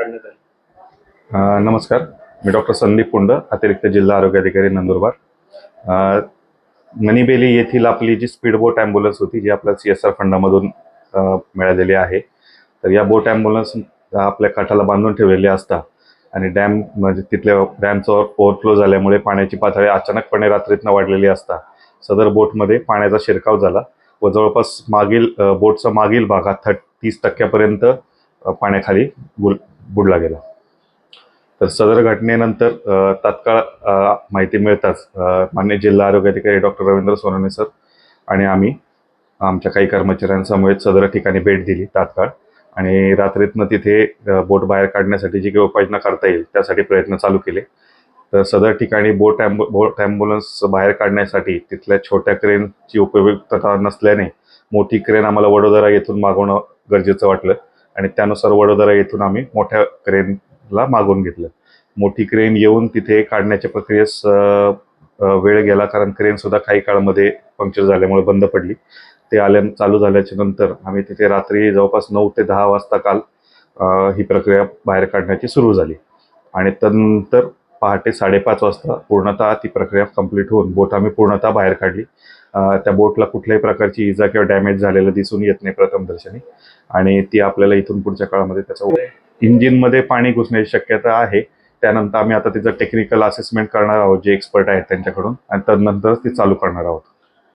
काढण्यात आली. नमस्कार. मी डॉक्टर संदीप पुंड अतिरिक्त जिल्हा आरोग्य अधिकारी नंदुरबार. मणिबेली येथील आपली जी स्पीड बोट ॲम्ब्युलन्स होती जी आपल्या सी एस आर फंडामधून मिळालेली आहे. तर या बोट ॲम्ब्युलन्स आपल्या काठाला बांधून ठेवलेली असता आणि डॅम म्हणजे तिथल्या डॅमचा ओव्हरफ्लो झाल्यामुळे पाण्याची पातळी अचानकपणे रात्रीतनं वाढलेली असता. सदर बोटमध्ये पाण्याचा शिरकाव झाला व जवळपास मागील बोटचा मागील भागात हा तीस टक्क्यापर्यंत पाण्याखाली गुल बुडला गेला तर सदर घटनेनंतर तात्काळ माहिती मिळताच मान्य जिल्हा आरोग्य अधिकारी डॉक्टर रवींद्र सोनवणे सर आणि आम्ही आमच्या काही कर्मचाऱ्यांसमवेत सदर ठिकाणी भेट दिली तात्काळ आणि रात्रीतनं तिथे बोट बाहेर काढण्यासाठी जी काही उपाययोजना करता येईल त्यासाठी प्रयत्न चालू केले. तर सदर ठिकाणी बोट ॲम्बु बोट ॲम्ब्युलन्स बाहेर काढण्यासाठी तिथल्या छोट्या क्रेनची उपयुक्तता नसल्याने मोठी क्रेन आम्हाला वडोदरा येथून मागवणं गरजेचं वाटलं. आणि त्यानुसार वडोदरा येथून आम्ही मोठ्या क्रेनला मागून घेतलं. मोठी क्रेन येऊन तिथे काढण्याच्या प्रक्रियेस वेळ गेला कारण क्रेन सुद्धा काही काळामध्ये पंक्चर झाल्यामुळे बंद पडली. ते आल्या चालू झाल्याच्यानंतर आम्ही तिथे रात्री जवळपास नऊ ते दहा वाजता काल ही प्रक्रिया बाहेर काढण्याची सुरू झाली. आणि त्यानंतर पहाटे साडेपाच वाजता पूर्णतः ती प्रक्रिया कंप्लीट होऊन बोट आम्ही पूर्णतः बाहेर काढली. त्या बोटला कुठल्याही प्रकारची इजा किंवा डॅमेज झालेलं दिसून येत नाही प्रथम दर्शनी. आणि ती आपल्याला इथून पुढच्या काळामध्ये त्याचा इंजिनमध्ये पाणी घुसण्याची शक्यता आहे. त्यानंतर आम्ही आता तिचं टेक्निकल असेसमेंट करणार आहोत जे एक्सपर्ट आहेत त्यांच्याकडून. आणि त्यानंतरच ती चालू करणार आहोत.